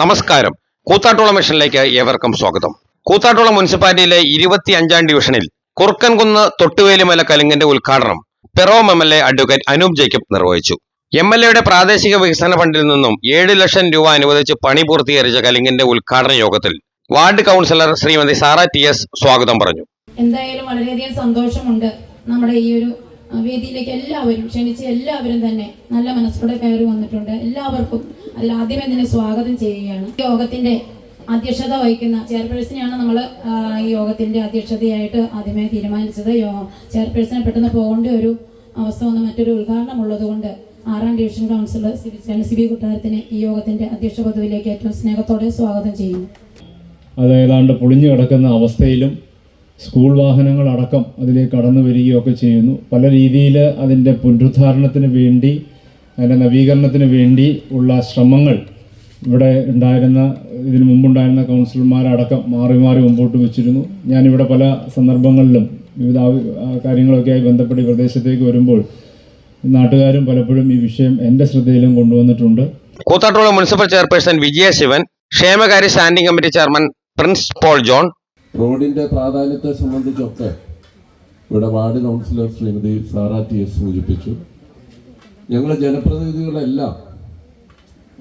നമസ്കാരം. കൂത്താട്ടോളം മിഷനിലേക്ക് ഏവർക്കും സ്വാഗതം. കൂത്താട്ടോളം മുനിസിപ്പാലിറ്റിയിലെ ഇരുപത്തി അഞ്ചാം ഡിവിഷനിൽ കുറുക്കൻകുന്ന് തൊട്ടുവേലിമല കലുങ്ങിന്റെ ഉദ്ഘാടനം പെറോം M L A advocate Anoop Jacob നിർവഹിച്ചു. എം എൽ എയുടെ പ്രാദേശിക വികസന ഫണ്ടിൽ നിന്നും ഏഴ് ലക്ഷം രൂപ അനുവദിച്ച് പണി പൂർത്തീകരിച്ച കലിങ്ങിന്റെ ഉദ്ഘാടന യോഗത്തിൽ ward councillor Shrimati Sara T S സ്വാഗതം പറഞ്ഞു. എന്തായാലും വളരെയധികം സന്തോഷമുണ്ട് നമ്മുടെ ഈ ഒരു വേദിയിലേക്ക് എല്ലാവരും ക്ഷണിച്ച് എല്ലാവരും തന്നെ നല്ല മനസ്സോടെ കയറി വന്നിട്ടുണ്ട്. എല്ലാവർക്കും അതിൽ ആദ്യമേ തന്നെ സ്വാഗതം ചെയ്യുകയാണ്. യോഗത്തിന്റെ അധ്യക്ഷത വഹിക്കുന്ന ചെയർപേഴ്സണെയാണ് നമ്മൾ ഈ യോഗത്തിന്റെ അധ്യക്ഷതയായിട്ട് ആദ്യമേ തീരുമാനിച്ചത്. ചെയർപേഴ്സണെ പെട്ടെന്ന് പോകേണ്ട ഒരു അവസ്ഥ വന്ന് മറ്റൊരു ഉദ്ഘാടനം ഉള്ളതുകൊണ്ട് ആറാം ഡിവിഷൻ കൗൺസിലർ സി ബി കൊട്ടാരത്തിനെ ഈ യോഗത്തിന്റെ അധ്യക്ഷ പദവിയിലേക്ക് ഏറ്റവും സ്നേഹത്തോടെ സ്വാഗതം ചെയ്യുന്നു. അത് പൊളിഞ്ഞു കിടക്കുന്ന അവസ്ഥയിലും സ്കൂൾ വാഹനങ്ങളടക്കം അതിലേക്ക് കടന്നു വരികയൊക്കെ ചെയ്യുന്നു. പല രീതിയിൽ അതിന്റെ പുനരുദ്ധാരണത്തിന് വേണ്ടി അതിന്റെ നവീകരണത്തിന് വേണ്ടി ഉള്ള ശ്രമങ്ങൾ ഇവിടെ ഉണ്ടായിരുന്ന ഇതിനു മുമ്പുണ്ടായിരുന്ന കൗൺസിലർമാരടക്കം മാറി മാറി മുമ്പോട്ട് വെച്ചിരുന്നു. ഞാനിവിടെ പല സന്ദർഭങ്ങളിലും വിവിധ കാര്യങ്ങളൊക്കെയായി ബന്ധപ്പെട്ട് പ്രദേശത്തേക്ക് വരുമ്പോൾ നാട്ടുകാരും പലപ്പോഴും ഈ വിഷയം എന്റെ ശ്രദ്ധയിലും കൊണ്ടുവന്നിട്ടുണ്ട്. കൂത്താട്ടോളം മുനിസിപ്പൽ ചെയർപേഴ്സൺ വിജയശിവൻ ക്ഷേമകാര്യ standing committee chairman Prince Paul John റോഡിന്റെ പ്രാധാന്യത്തെ സംബന്ധിച്ചൊക്കെ ഇവിടെ ward councillor Shrimati Sara T S സൂചിപ്പിച്ചു. ഞങ്ങൾ ജനപ്രതിനിധികളെല്ലാം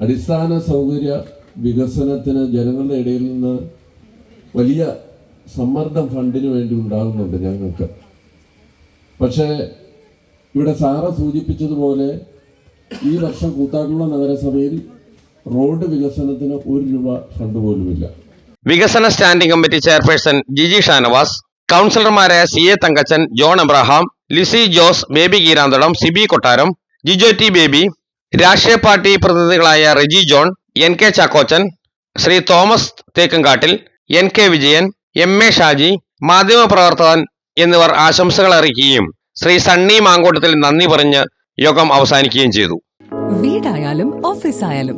അടിസ്ഥാന സൗകര്യ വികസനത്തിന് ജനങ്ങളുടെ ഇടയിൽ നിന്ന് വലിയ സമ്മർദ്ദം ഫണ്ടിന് വേണ്ടി ഉണ്ടാകുന്നുണ്ട് ഞങ്ങൾക്ക്. പക്ഷേ ഇവിടെ സാറ സൂചിപ്പിച്ചതുപോലെ ഈ വർഷം കൂത്താട്ടുള്ള നഗരസഭയിൽ റോഡ് വികസനത്തിന് ഒരു രൂപ ഫണ്ട് പോലുമില്ല. വികസന standing committee chairperson Jiji Shanavas കൗൺസിലർമാരായ C A Thankachan John Abraham Lissy Jose Baby Geeranthalam Siby Kottaram Jijo T Baby രാഷ്ട്രീയ party പ്രതിനിധികളായ Reji John N K Chackochan Shri Thomas Thekkankattil N K Vijayan M A Shaji മാധ്യമപ്രവർത്തകൻ എന്നിവർ ആശംസകൾ അറിയിക്കുകയും ശ്രീ സണ്ണി മാങ്കോട്ടത്തിൽ നന്ദി പറഞ്ഞ് യോഗം അവസാനിക്കുകയും ചെയ്തു. വീടായാലും ഓഫീസായാലും